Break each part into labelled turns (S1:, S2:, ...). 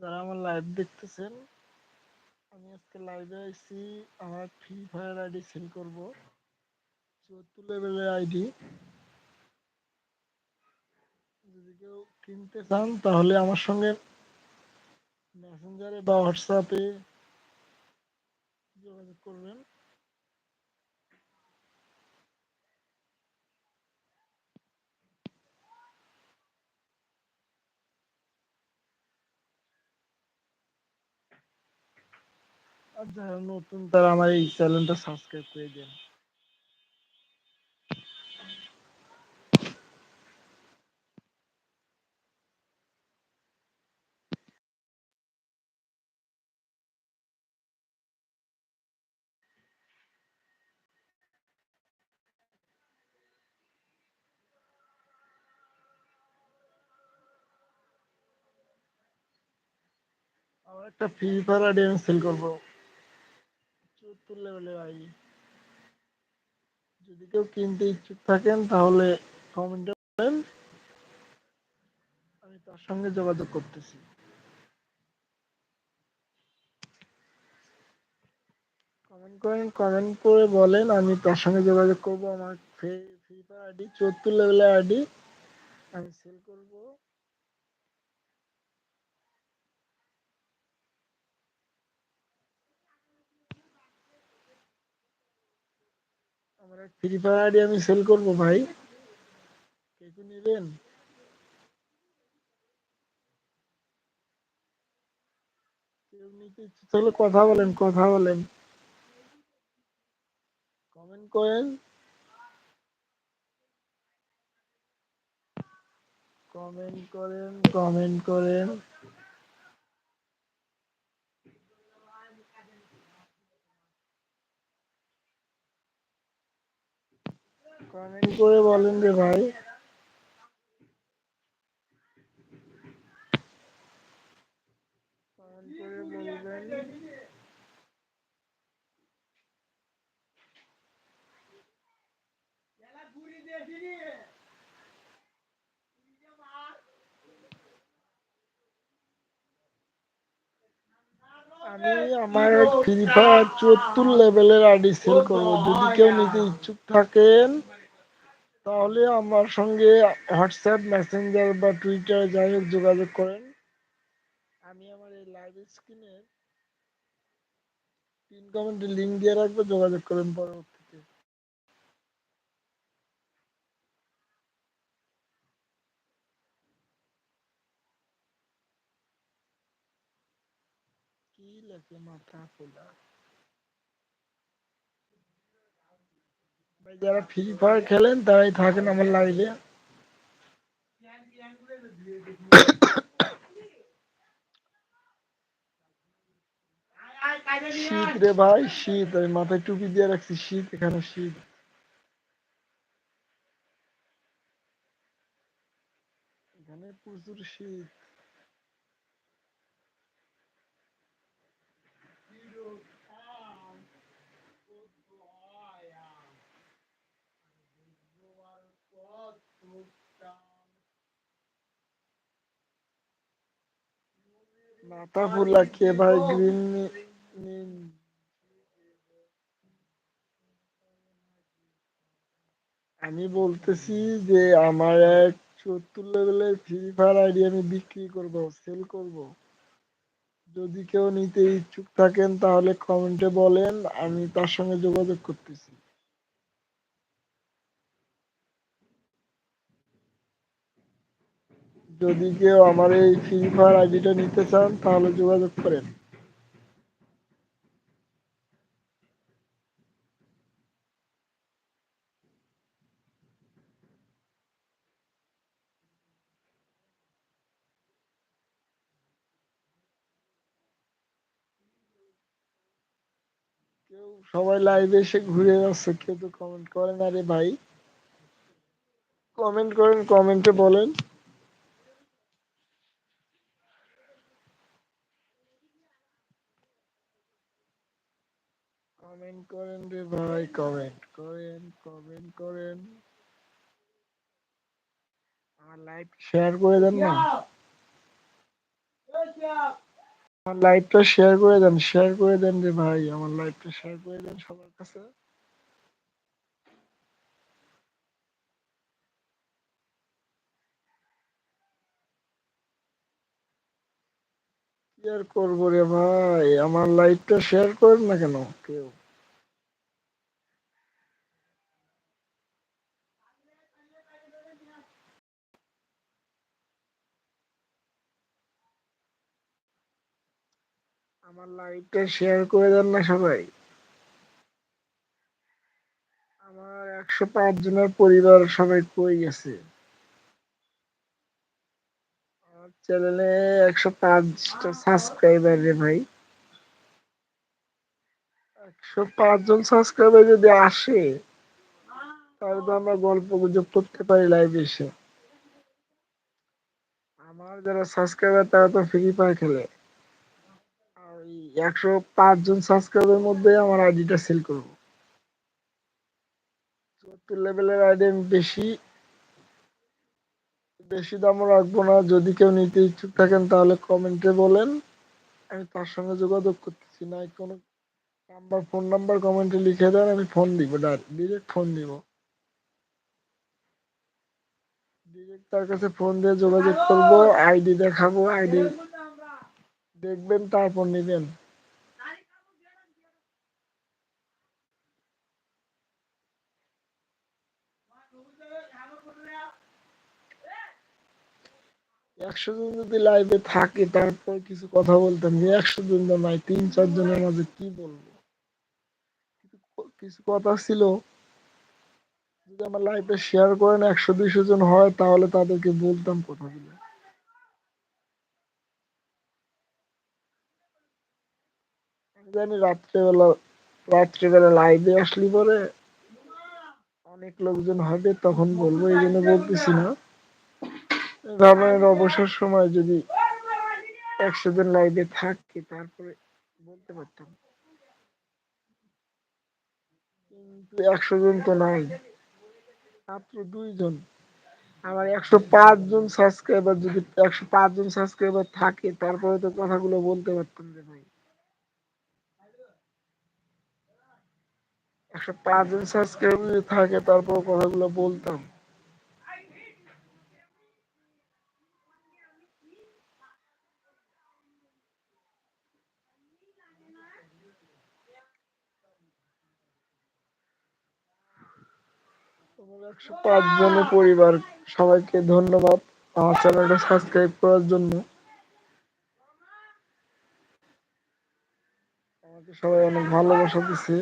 S1: যারা আমার লাইভ দেখতেছেন, আমি আজকে লাইভে আইছি, আমার ফ্রি ফায়ার আইডি সেল করব। চুয়াত্তর লেভেলের আইডি যদি কেউ কিনতে চান, তাহলে আমার সঙ্গে মেসেঞ্জারে বা হোয়াটসঅ্যাপে যোগাযোগ করবেন। আর যারা নতুন, তারা আমার এই চ্যানেলটা সাবস্ক্রাইব করে দেন। আমার একটা ফ্রি ফায়ার আইডি আমি সেল করব। চুয়াত্তর লেভেলের আইডি যদি কেউ কিনতে ইচ্ছুক থাকেন, তাহলে কমেন্টে বলেন। আমি তার সঙ্গে যোগাযোগ করতেছি। কমেন্ট করেন কমেন্ট করে বলেন, আমি তার সঙ্গে যোগাযোগ করব। আমার ফ্রি ফায়ার আইডি, চুয়াত্তর লেভেলের আইডি, আমি সেল করব। আমার ফ্রি ফায়ার আমি সেল করব ভাই। কে কি নেবেন? তাহলে কথা বলেন কথা বলেন। কমেন্ট করেন। কমেন্ট করেন কমেন্ট করেন। কমেন্ট করে বলেন রে ভাই। আমি আমার ফ্রি ফায়ার চুয়াত্তর লেভেলের আইডি সেল করব। যদি কেউ নিতে ইচ্ছুক থাকেন তাহলে আমার সঙ্গে হোয়াটসঅ্যাপ, মেসেঞ্জার বা টুইটার যাই হোক যোগাযোগ করেন। আমি আমার এই লাইভ স্ক্রিনে পিন কমেন্টে লিঙ্ক দিয়ে রাখব, যোগাযোগ করেন পরবর্তীতে। কি লেখে মাথা খোলা যারা ফ্রি ফায়ার খেলেন, তারাই থাকেন আমার লাইভে শীত রে ভাই, শীত। আমি মাথায় টুপি দিয়ে রাখছি, শীত, এখানে শীত। এখানে প্রচুর শীত। মাথা ফুলা কে ভাই, গ্রিন নিন আমি বলতেছি যে আমার এক চুয়াত্তর লেভেলের ফ্রি ফায়ার আইডি আমি বিক্রি করব সেল করব। যদি কেউ নিতে ইচ্ছুক থাকেন তাহলে কমেন্টে বলেন, আমি তার সঙ্গে যোগাযোগ করতেছি। যদি কেউ আমার এই ফ্রি ফায়ার আইডিটা নিতে চান, তাহলে যোগাযোগ করেন। কেউ সবাই লাইভে এসে ঘুরে যাচ্ছে কেউ তো কমেন্ট করে না রে ভাই কমেন্ট করেন কমেন্টে বলেন। কমেন্ট করেন রে ভাই কমেন্ট করেন কমেন্ট করেন আমার লাইভ শেয়ার করে দেন না। আমার লাইভটা শেয়ার করে দেন শেয়ার করে দেন রে ভাই। আমার লাইভটা শেয়ার করে দেন সবার কাছে। কি আর করব রে ভাই? আমার লাইভটা শেয়ার করেন না কেন? কেউ। আমার লাইভটা শেয়ার করে দেন না সবাই। আমার একশো পাঁচ জনের পরিবার সবাই কই গেছে? আমার চ্যানেলে একশো পাঁচটা সাবস্ক্রাইবার রে ভাই। একশো পাঁচ জন সাবস্ক্রাইবার যদি আসে, তাহলে তো আমরা গল্প গুজব করতে পারি লাইভ এসে। আমার যারা সাবস্ক্রাইবার তারা তো ফ্রি ফায়ার খেলে। একশো পাঁচ জন সাবস্ক্রাইবের মধ্যে আমার আইডিটা সেল করব। চুয়াত্তর লেভেলের আইডি আমি বেশি বেশি দামও রাখব না। যদি কেউ নিতে ইচ্ছুক থাকেন তাহলে কমেন্টে বলেন। আমি তার সঙ্গে যোগাযোগ করতেছি না। কোনো নাম্বার ফোন নাম্বার কমেন্টে লিখে দেন, আমি ফোন দিব ডিরেক্ট ফোন দিব। ডিরেক্ট তার কাছে ফোন দিয়ে যোগাযোগ করব আইডি দেখাবো আইডি দেখবেন, তারপর নেবেন। একশো জন যদি লাইভে থাকে, তারপর কিছু কথা বলতাম যে একশো জন নাই, তিন, চার জনের মাঝে কি বলব? কিছু কথা ছিল। যদি আমার লাইভে শেয়ার করেন একশো, দুইশো জন হয়, তাহলে তাদেরকে বলতাম কথাগুলো আমি জানি রাত্রেবেলা রাত্রেবেলা লাইভে আসলি পরে অনেক লোকজন হবে তখন বলব এই জন্য বলতেছি না। ভাবেন অবসর সময় যদি একশো জন লাইভে থাকে, তারপরে বলতে পারতাম। কিন্তু একশো জন তো নাই, মাত্র দুইজন। আমার একশো পাঁচ জন সাবস্ক্রাইবার যদি, একশো পাঁচ জন সাবস্ক্রাইবার থাকে, তারপরে তো কথাগুলো বলতে পারতাম যে ভাই একশো পাঁচ জন সাবস্ক্রাইবার যদি থাকে, তারপর কথাগুলো বলতাম। একশো পাঁচ জনের পরিবার, সবাইকে ধন্যবাদ আমার চ্যানেলটা সাবস্ক্রাইব করার জন্য। আমাকে সবাই অনেক ভালোবাসা দিছে।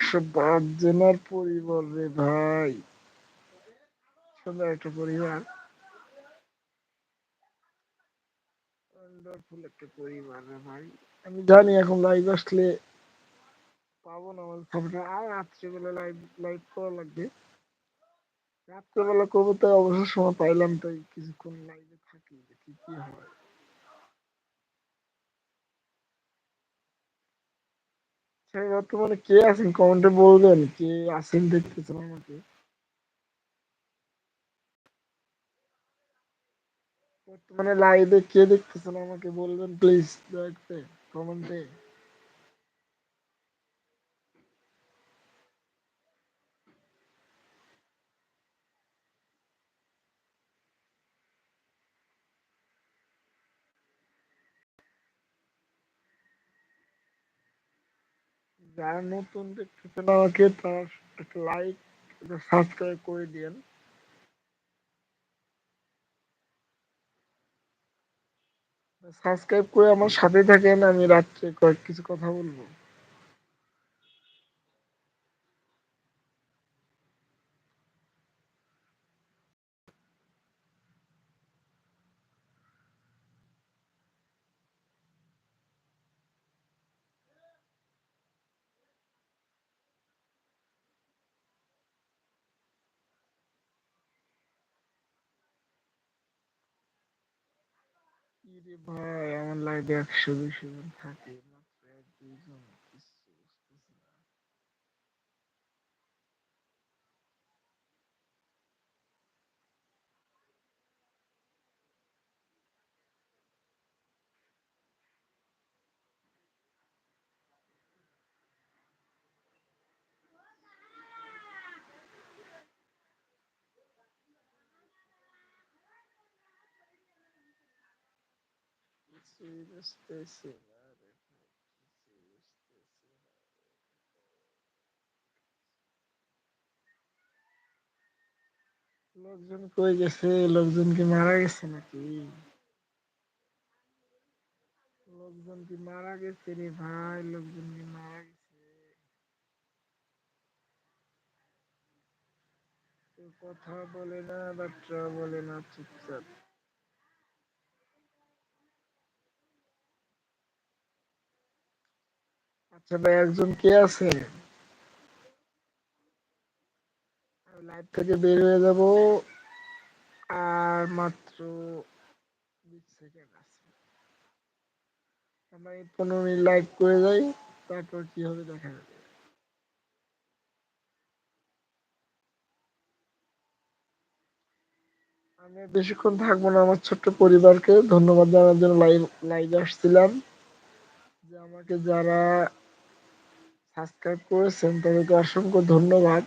S1: একশো পাঁচ জনের পরিবার রে ভাই। সুন্দর একটা পরিবার। ওয়ান্ডারফুল একটা পরিবার রে ভাই। আমি জানি এখন লাইভ আসলে পাবো না আমার খবরটা। আর রাত্রিবেলা লাইভ লাইভ করা লাগবে। রাত্রেবেলা করব তাই অবসর সময় পাইলাম তাই কিছুক্ষণ লাইভে থাকি। দেখি কি হয়। আচ্ছা বর্তমানে কে আছেন কমেন্টে বলবেন কে আছেন দেখতেছেন আমাকে বর্তমানে লাইভে কে দেখতেছেন আমাকে বলবেন প্লিজ দয়া করে কমেন্টে যারা নতুন দেখতেছেন আমাকে, তারা একটা লাইক সাবস্ক্রাইব করে দিয়েন। সাবস্ক্রাইব করে আমার সাথে থাকেন, আমি রাত্রে কয়েক কিছু কথা বলব। ইরে ভাই এমন লাইভে একশো দুইশো জন থাকে মাত্র এক দুইজন লোকজন কই গেছে লোকজন কি মারা গেছে নাকি লোকজন কি মারা গেছে রে ভাই লোকজন কি মারা গেছে কথা বলে না বাচ্চা বলে না চুপচাপ আচ্ছা ভাই, একজন কে আছে? লাইভ থেকে বের হয়ে যাব। আর মাত্র আমরা এই পনেরো মিনিট লাইভ করে যাই, তারপর কি হবে দেখা যাবে। আমি বেশিক্ষণ থাকব না আমার ছোট্ট পরিবারকে। ধন্যবাদ জানার জন্য লাইভ লাইভে আসছিলাম। যে আমাকে যারা সাবস্ক্রাইব করেছেন, তাদেরকে অসংখ্য ধন্যবাদ।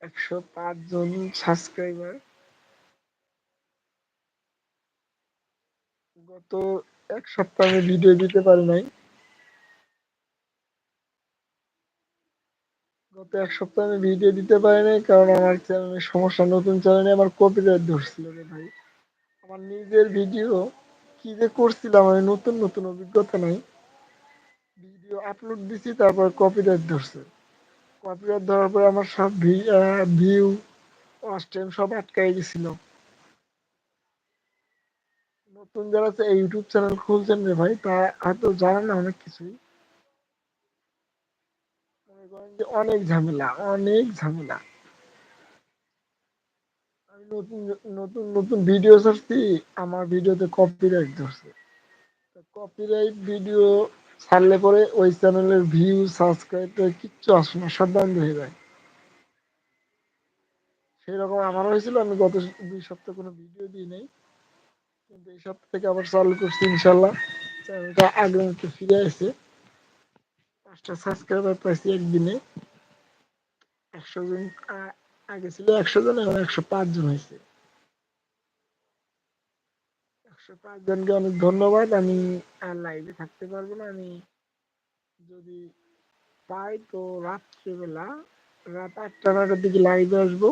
S1: একশো পাঁচ জন সাবস্ক্রাইবার গত এক সপ্তাহ আমি ভিডিও দিতে পারি নাই। গত এক সপ্তাহ আমি ভিডিও দিতে পারি নাই, কারণ আমার চ্যানেলের সমস্যা, নতুন চ্যানেলে আমার কপিরাইট ধরছিল রে ভাই। আমার নিজের ভিডিও কি যে করছিলাম, আমি নতুন নতুন অভিজ্ঞতা নাই। ভিডিও আপলোড দিছি, তারপর কপিরাইট ধরছে। কপিরাইট ধরার পরে আমার সব ভিউ টাইম সব আটকাই গেছিল। নতুন যারা ইউটিউব চ্যানেল খুলছেন রে ভাই তা হয়তো জানেন না অনেক কিছুই। অনেক ঝামেলা অনেক ঝামেলা। আমি নতুন নতুন নতুন ভিডিও ছাড়ছি, আমার ভিডিওতে কপিরাইট ধরছে। কপিরাইট ভিডিও ছাড়লে পরে ওই চ্যানেলের ভিউ সাবস্ক্রাইব কিচ্ছু আসে না, সব বন্ধ হয়ে যায়। সেই রকম আমারও হয়েছিল, আমি গত দুই সপ্তাহ কোনো ভিডিও দিই নাই। কিন্তু এই সপ্তাহ থেকে আবার চালু করছি ইনশাল্লাহ চ্যানেলটা আগের মতো ফিরে আসে। পাঁচটা সাবস্ক্রাইবার পাইছি একদিনে। একশো জন আগে ছিল একশো জন, এখন একশো পাঁচ জন হয়েছে। একশো পাঁচ জনকে অনেক ধন্যবাদ। আমি আর লাইভে থাকতে পারব না। আমি যদি পাই তো রাত্রিবেলা রাত আটটা নটার দিকে লাইভে আসব।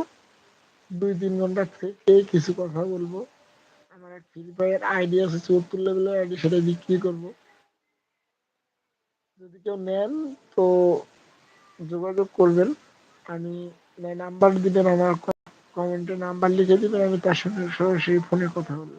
S1: দুই তিন ঘণ্টা থেকে কিছু কথা বলব। আমার এক ফ্রি ফায়ার আইডি আছে, চুয়াত্তর লেভেলের আইডি, সেটা বিক্রি করব। যদি কেউ নেন তো যোগাযোগ করবেন। আমি নাম্বার দিবেন, আমার কমেন্টে নাম্বার লিখে দিবেন, আমি তার সঙ্গে সরাসরি ফোনে কথা বলব।